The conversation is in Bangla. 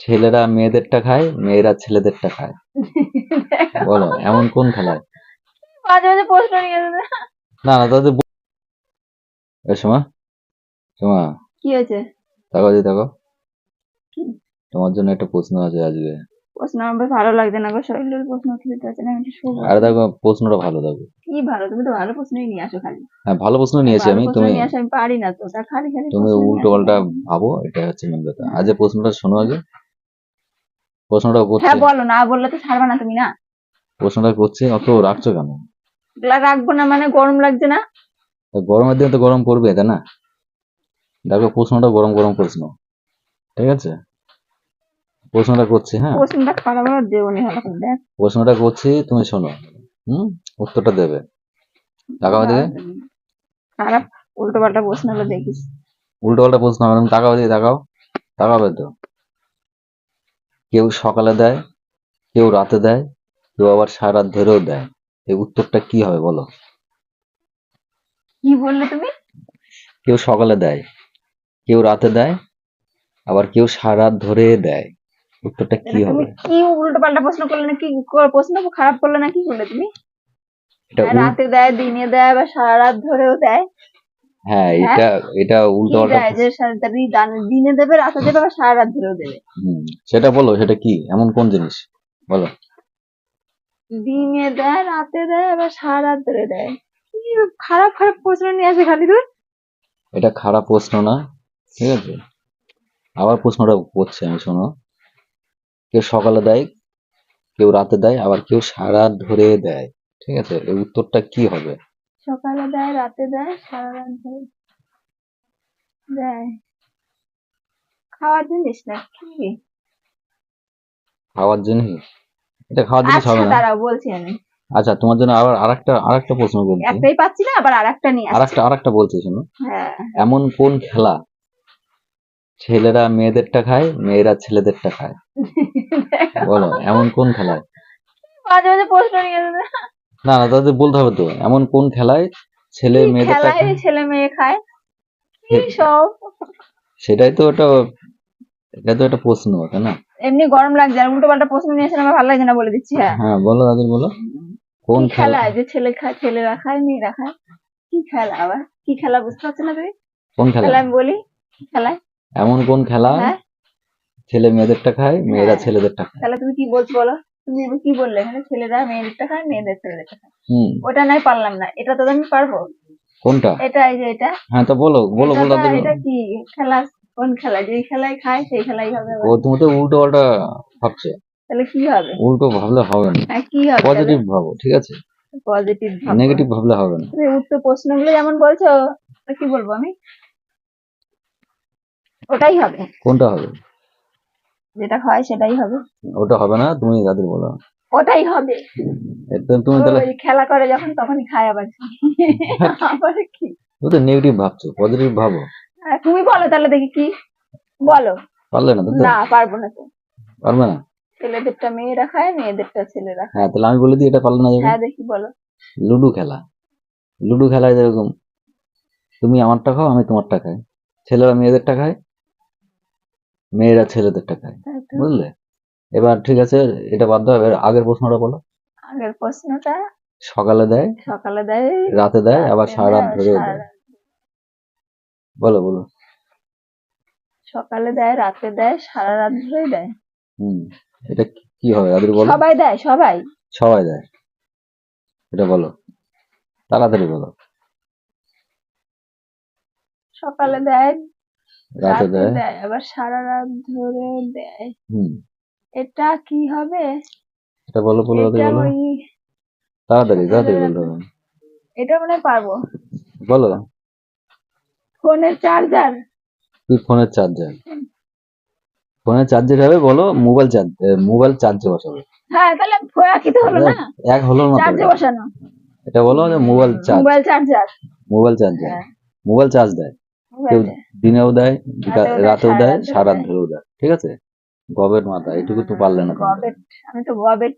ছেলেরা মেয়েদেরটা খায় মেয়েরা ছেলেদেরটা খায়। বলো এমন কোন খেলায়? মাঝে মাঝে প্রশ্ন নিয়ে না না তাদের সোমা সোমা। কি হয়েছে? দেখো দি দেখো। তোমার জন্য একটা প্রশ্ন আছে আজকে। প্রশ্ন আমার ভালো লাগছে না গো শরীরের প্রশ্ন যেতে হচ্ছে না একটু শুবো। আর দেখো প্রশ্নটা ভালো দেখো। কি ভালো তুমি তো ভালো প্রশ্নই নিয়ে আসো খালি। হ্যাঁ ভালো প্রশ্ন নিয়েছি আমি তুমি নিয়ে আসো আমি পারি না তো তা খালি খালি তুমি উল্টো পাল্টা ভাবো এটা হচ্ছে মেন কথা। আজ যে প্রশ্নটা শোনো আগে প্রশ্নটা করছে। হ্যাঁ বলো না বললে তো ছাড়বা না তুমি না? প্রশ্নটা করছে অত রাখছো কেন? রাখব না মানে গরম লাগছে না? গরমের দিনে তো গরম পড়বে তাই না? দেখো প্রশ্নটা গরম গরম প্রশ্ন ঠিক আছে? প্রশ্নটা করছি হ্যাঁ? প্রশ্নটা খারাপ হলে দেবো নি দেখ। প্রশ্নটা করছি তুমি শোনো হুম? উত্তরটা দেবে। তাকাও দিকে খারাপ উল্টো পাল্টা প্রশ্ন হলো দেখিস। উল্টো পাল্টা প্রশ্ন হবে তাকাও দিকে তাকাও তাকাবে তো। কেউ সকালে দেয় কেউ রাতে দেয় কেউ আবার সারা রাত ধরেও দেয়। এই উত্তরটা কি হবে বলো? কি বললে তুমি? কেউ সকালে দেয় কেউ রাতে দেয় আবার কেউ সারা রাত ধরে দেয়। উত্তরটা কি হবে? কি উল্টো পাল্টা প্রশ্ন করলে না কি কর- প্রশ্ন খারাপ করলে না কি করলে তুমি? রাতে দেয় দিনে দেয় বা সারা রাত ধরেও দেয়। হ্যাঁ এটা এটা উল্টো দান- দেবে রাতে দেবে বা সারা রাত ধরেও দেবে। সেটা বলো সেটা কি? এমন কোন জিনিস? বলো। দিনে দেয় রাতে দেয় আবার সারা রাত ধরে দেয়। খারাপ খারাপ প্রশ্ন নিয়ে আসে খালি তুই? এটা খারাপ প্রশ্ন না ঠিক আছে? আবার প্রশ্নটা করছে আমি শোনো। কেউ সকালে দেয় কেউ রাতে দেয় আবার কেউ সারা ধরে দেয় ঠিক আছে? এই উত্তরটা কি হবে? সকালে দেয় রাতে দেয় সারা রাত ধরে দেয়। খাওয়ার জিনিস না কি খাওয়ার জিনিস? এটা খাওয়ার জিনিস আচ্ছা হবে না? দাঁড়াও বলছি আমি। আচ্ছা তোমার জন্য আবার আরেকটা আরেকটা প্রশ্ন বলছি একটাই পাচ্ছি না আবার আরেকটা নিয়ে আরেকটা আরেকটা বলছি শোনো। হ্যাঁ। এমন কোন খেলা ছেলেরা মেয়েদেরটা খায় মেয়েরা ছেলেদেরটা খায়? বলো এমন কোন খেলা? মাঝে মাঝে প্রশ্ন নিয়ে। না না তাদের বলতে হবে তো এমন কোন খেলায় ছেলে কি মেয়েদেরটা খেলায় ছেলে মেয়ে খায়? কি সব? সেটাই তো ওটা এটা তো একটা প্রশ্ন তাই না? এমনি গরম লাগছে আর উল্টো পাল্টা প্রশ্ন নিয়ে এসে আমার ভালো লাগছে না বলে দিচ্ছি হ্যাঁ। হ্যাঁ বলো দাদুর বলো। কোন খেলা? যে ছেলে খায় ছেলেরা খায় মেয়েরা খায়? কি খেলা আবার? কি খেলা বুঝতে পারছ না তুমি? কোন খেলা? আমি বলি খেলায় এমন কোন খেলা হ্যাঁ। ছেলে মেয়েদেরটা খায় মেয়েরা হ্যাঁ। ছেলেদেরটা খায়? তাহলে তুমি কি বলছো বলো? তুমি কি বললে? এখানে ছেলেরা মেয়েদেরটা খায় মেয়েদের ছেলেদেরটা খায় ওটা নাই পারলাম না। এটা তো আমি পারব। কোনটা? এটা এই যে এটা। হ্যাঁ তো বলো বলো বলো এটা কি? খেলা কোন খেলা? যেই খেলায় খায় সেই খেলাই হবে ও তুমি তো উল্টো পাল্টা ভাবছ। তাহলে কি হবে? উল্টো ভাবলে হবে না। হ্যাঁ কি হবে পজিটিভ ভাবো ঠিক আছে? পজিটিভ ভাবো। নেগেটিভ ভাবলে হবে না। তুমি উত্তর প্রশ্নগুলো যেমন বলছো তা কি বলব আমি? ওটাই হবে। কোনটা হবে? যেটা হয় সেটাই হবে। ওটা হবে না তুমি দাদুর বলো। ওটাই হবে। এতে তুমি তাহলে খেলা করে যখন তখনই খায় আবার আবার কি? তুমি তো নেগেটিভ ভাবছ পজিটিভ ভাবো। তুমি বলো তাহলে দেখি কি? বলো। পারলে না না পারব না তো। পারবে না? ছেলেদেরটা মেয়েরা খায় মেয়েদেরটা ছেলেরা হ্যাঁ তাহলে আমি বলে দিই এটা পারলে না যাবে হ্যাঁ দেখি বলো। লুডো খেলা। লুডো খেলায় যেরকম তুমি আমারটা খাও আমি তোমারটা খাই। ছেলেরা মেয়েদেরটা খায় মেয়েরা ছেলেদের তো। বুঝলে? এবার ঠিক আছে এটা বাদ দাও এবার আগের প্রশ্নটা বলো। আগের প্রশ্নটা? সকালে দেয় সকালে দেয় রাতে দেয় আবার সারা রাত ধরে দেয়। বলো বলো। সকালে দেয় রাতে দেয় সারা রাত ধরে দেয়। হুম এটা কি- হবে দাদুর বলো? সবাই দেয় সবাই? সবাই দেয়। এটা বলো তাড়াতাড়ি বলো। সকালে দেয় রাতে রাতে দেয়? দেয় আবার সারা রাত ধরে দেয়। হুম। এটা কি হবে? এটা বলো বলো তাড়াতাড়ি বলো। তাড়াতাড়ি তাড়াতাড়ি রাতে- হবে এটা মনে পারব। বলো। ফোনের চার্জার? কি ফোনের চার্জার। ফোনের চার্জার হবে বলো মোবাইল চার্জ মোবাইল চার্জে বসাবে। হ্যাঁ তাহলে একই তো হলো না? এক হলো না চার্জে। বসানো। এটা বলো যে mobile charge. Mobile charger. Mobile charger. হ্যাঁ। মোবাইল চার্জ দেয়। কেউ দিনেও দেয় রাতেও দেয়, রাতেও সারা। ধরেও দেয়। ঠিক আছে? গবের মাথা এটুকু তো পারলে না আমি তো গবেট